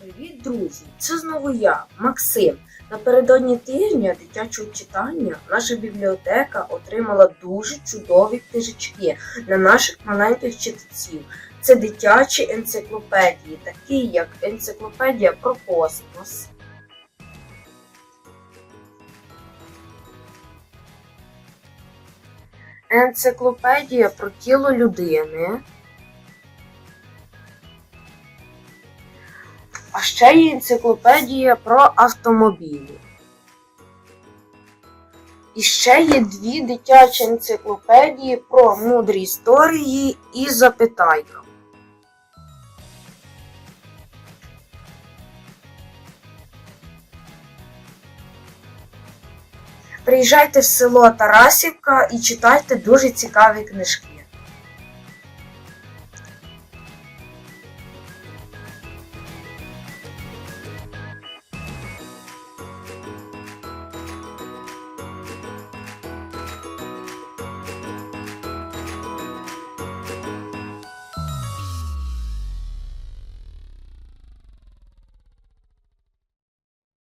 Привіт, друзі! Це знову я, Максим. Напередодні тижня дитячого читання наша бібліотека отримала дуже чудові книжечки на наших маленьких читаців. Це дитячі енциклопедії, такі як енциклопедія про космос. Енциклопедія про тіло людини. А ще є енциклопедія про автомобілі. І ще є дві дитячі енциклопедії про мудрі історії і запитайка. Приїжджайте в село Тарасівка і читайте дуже цікаві книжки.